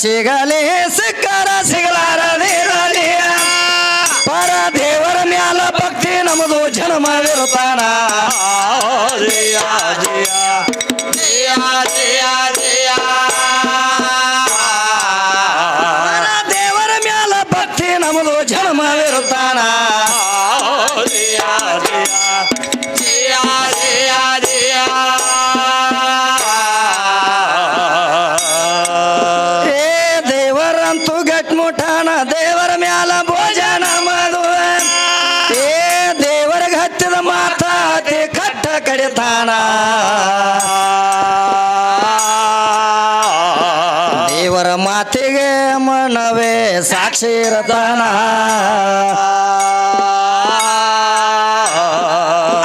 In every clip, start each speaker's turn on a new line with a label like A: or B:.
A: ಸಿಗಲಿ. ಕಡಿತಾನ ದೇವರ ಮಾತಿಗೆ ಮನವೇ ಸಾಕ್ಷಿ ಇರತಾನ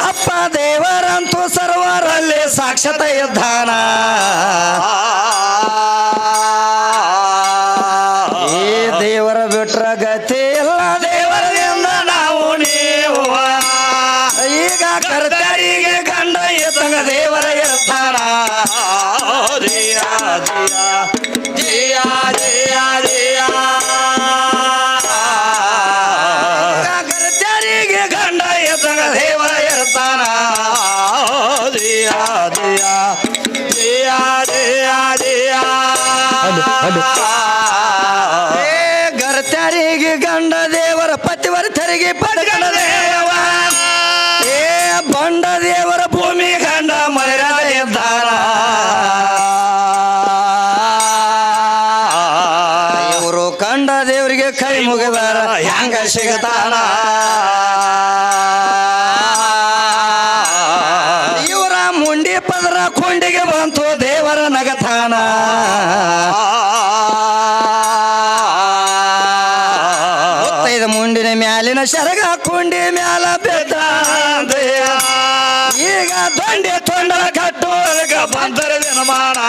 A: ಅಪ್ಪ ದೇವರಂತೂ ಸರ್ವರಲ್ಲಿ ಸಾಕ್ಷತೆ ಇದ್ದಾನ ಸಿಗತಾನ ಇವರ ಮುಂಡಿ ಪದರ ಕೊಂಡಿಗೆ ಬಂತು ದೇವರ ನಗತಾನ ಇದು ಮುಂಡಿನ ಮ್ಯಾಲಿನ ಶರಗ ಕುಂಡಿ ಮ್ಯಾಲ ಬೆದ್ದ. ಈಗ ದೊಂಡಿ ತೊಂಡಲ ಕಟ್ಟುವರ್ಗ ಬಂದರ ದಿನಮಾನ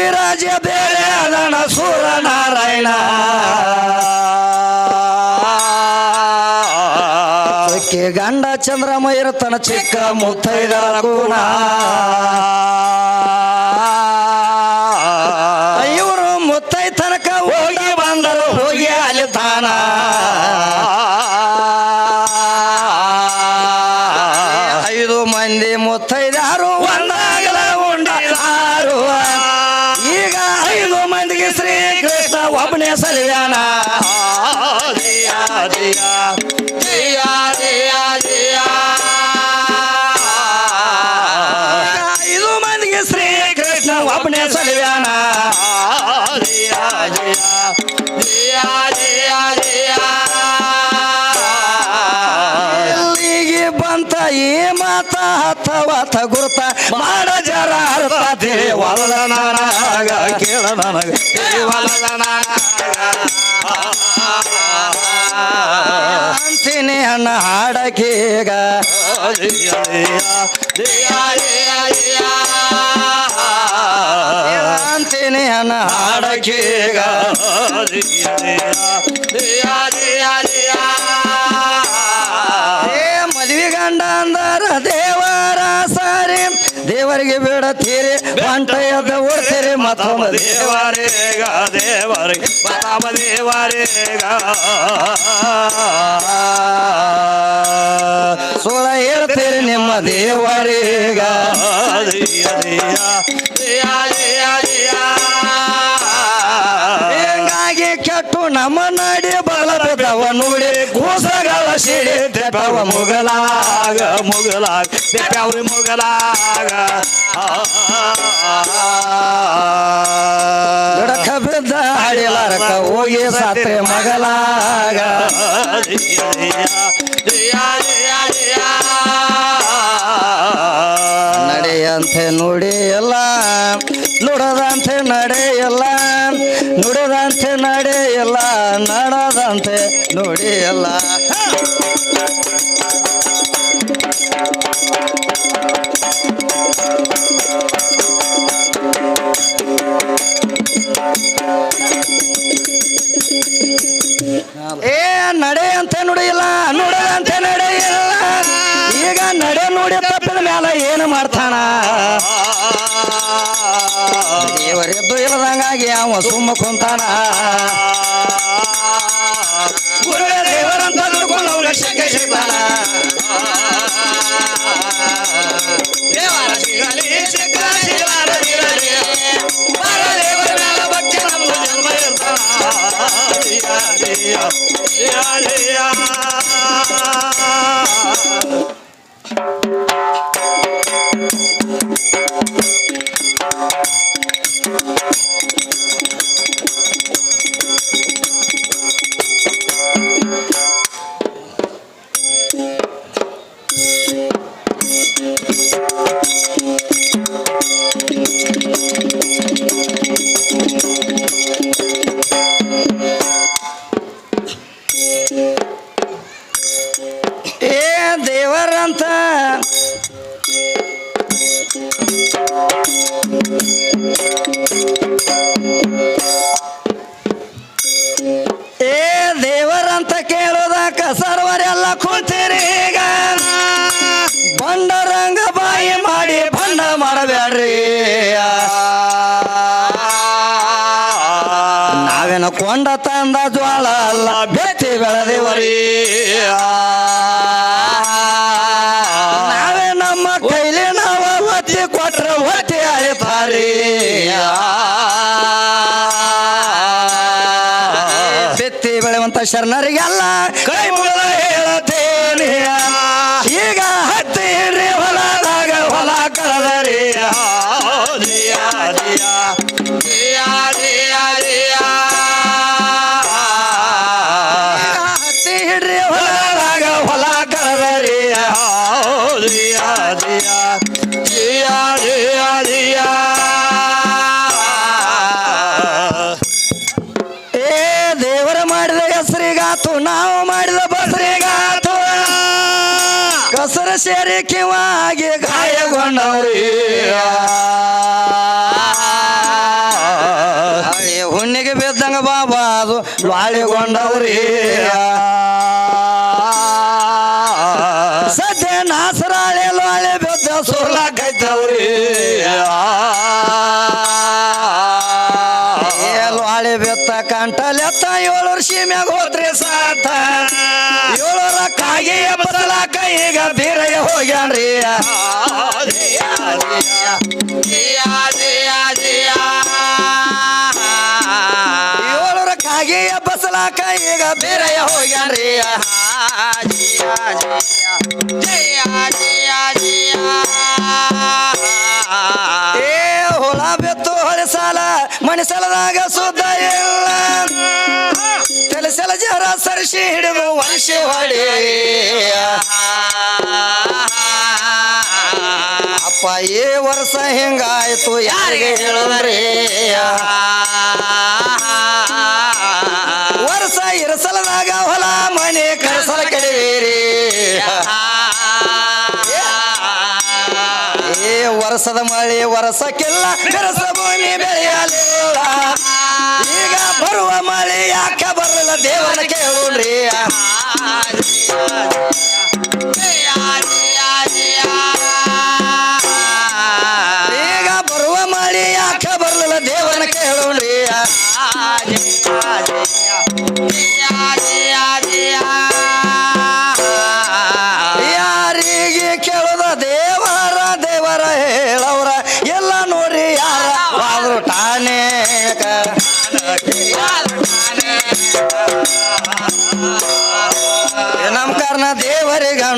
A: ಪೃಥ್ವಿರಾಜ ಬೇರೆ ಅದನ ಸೂರನಾರಾಯಣ. ಕೆ ಗಂಡ ಚಂದ್ರಮ ತನ ಚಿಕ್ಕ ಮುತ್ತೈದರ ಗುಣ ಇವರು ಮುತ್ತೈ ತನಕ ಹೋಗಿ ಬಂದರು, ಹೋಗಿ ಅಲ್ಲಿ ತಾನ. ದೇವಲ್ಲ ನನಗ ಕೇಳ ನನಗ. ಅಂತೀನಿ ಅಣ್ಣ ಹಾಡಕೀಗ. ಅಂತೀನಿ ಅಣ್ಣ ಹಾಡಕೀಗ. ಗಂಡ ಅಂದರ ಸಾರಿ ದೇವರಿಗೆ ಬಿಡತೀರಿ ತೀರೆ ಬಂಟೆಯದ ಓಡ್ತೀರಿ ಮತಮ
B: ದೇವರೇಗ ದೇವರಿಗೆ ಮತಮ ದೇವರೇಗ
A: ಸುಳ ಹೇಳ್ತೀರಿ ನಿಮ್ಮ ದೇವರೀಗ ಸಿಡಿ ತೆಪ್ಪವ ಮುಗಲಾಗ
B: ಮುಗಲಾಗ ದೇವ್ರಿ ಮುಗಲಾಗ.
A: ಗಿಡಕ ಬಿದ್ದ ಹಾಡಿಲಾರಕ ಹೋಗಿ ಸಾತ್ರೆ ಮಗಲಾಗ. ನಡೆಯಂತೆ ನುಡಿಯಲ್ಲ, ನುಡದಂತೆ ನಡೆಯಲ್ಲ ನುಡದಂತೆ ನಡೆಯಲ್ಲ, ನಡದಂತೆ ನೋಡಿ ಎಲ್ಲ ಏ, ನಡೆ ಅಂತ ನುಡಿಯಿಲ್ಲ ನುಡದಂತೆ ನಡೆಯಿಲ್ಲ. ಈಗ ನಡೆ ನೋಡಿ ತಪ್ಪಿದ ಮ್ಯಾಲ ಏನು ಮಾಡ್ತಾನ? ದೇವರೆದ್ದು ಇಲ್ಲದಂಗಾಗಿ ಅವ ಸುಮ್ಮ ಕುಂತಾನ.
B: ಗುರುವೇ ದೇವರಂತ ನೋಡ್ಕೊಂಡು ಶಕೆ ಸಿಗ್ತಾನ
A: ಕೊಂಡ ತಂದ ಜ್ವಾಳ ಅಲ್ಲ ಬೆತ್ತಿ ಬೆಳೆದೇವರಿ ನಾವೇ ನಮ್ಮ ಕೈಲಿ ನಾವ ಒತ್ತಿ ಕೊಟ್ರ ಒತ್ತಿ ಅಳಿತಾರಿ. ಬೆತ್ತಿ ಬೆಳೆಯುವಂತ ಶರಣರಿಗೆಲ್ಲ ಕೈ ಮುಗಿದ ನಾವು ಮಾಡಿದ ಬಸರಿಗಾತು ಕಸರ ಸೇರಿ ಕಿವಾಗಿ ಗಾಯಗೊಂಡವ್ರಿ. ಹುಣ್ಣಿಗೆ ಬಿದ್ದಂಗ ಬಾಬಾ ಅದು ಲಾಳಿಗೊಂಡವ್ರಿ ಈಗ ಬೀರಯ್ಯ ಹೋಗ್ಯಾನ್ರಿ. ಏಳರ ಕಾಗಿ ಬಸಲಾಕ ಈಗ ಬೀರಯ್ಯ ಹೋಗ್ಯಾನ್ರಿ ಏ, ಹೊಳ ಬೆತ್ತು ಹೊಳೆ ಸಾಲ ಮಣಿಸಲದಾಗ ಸುದ್ದ ಸರಿಸಿ ಹಿಡಿದು ವರ್ಷಿ ಹೊಡಿ. ಅಪ್ಪ, ಈ ವರ್ಷ ಹಿಂಗಾಯ್ತು, ಯಾರಿಗೆ ಹೇಳೋದ್ರಿ? ವರ್ಷ ಇರಸಲದಾಗ ಹೊಲ, ಮನೆ ಕರಸಲ ಕೆಡವೀರಿ? ಏ, ವರ್ಷದ ಮಳೆ ವರ್ಷಕ್ಕಿಲ್ಲ ಕರಸ ಭೂಮಿ ಬೆಳೆಯಲಿಲ್ಲ. ಈಗ ಬರುವ ಮಳೆ ಯಾಕೆ ಬರಲ್ಲ? ದೇವನ ಕೇಳ್ರಿ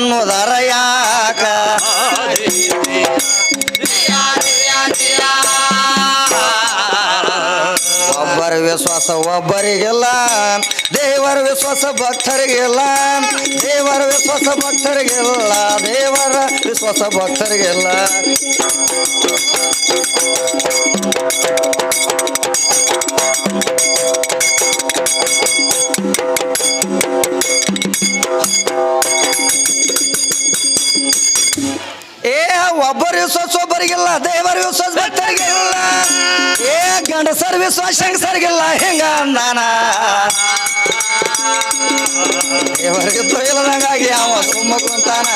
A: ದೇವರಿಗೆ ಅನ್ನೋದರ ಯಾಕ ಒಬ್ಬರ ವಿಶ್ವಾಸ ಒಬ್ಬರಿಗೆಲ್ಲ, ದೇವರ ವಿಶ್ವಾಸ ಭಕ್ತರಿಗೆಲ್ಲ, ದೇವರ ವಿಶ್ವಾಸ ಭಕ್ತರಿಗೆಲ್ಲ, ದೇವರ ವಿಶ್ವಾಸ ಭಕ್ತರಿಗೆಲ್ಲ. ಒಬ್ಬರಿಗಿಲ್ಲ. ದೇವರ ವಿಶ್ವಾಸ ಭಕ್ತರಿಗಿಲ್ಲ ಏ ಗಂಡಸರ್ ವಿಶ್ವಾಸ ಹೆಂಗಸರಿಗಿಲ್ಲ ಹೆಂಗ ನಾನ ದೇವರಿಗೆ ತೊಯ್ಲದಂಗಾಗಿ ಅವ ಸುಮ್ಮ ಕುಂತಾನ.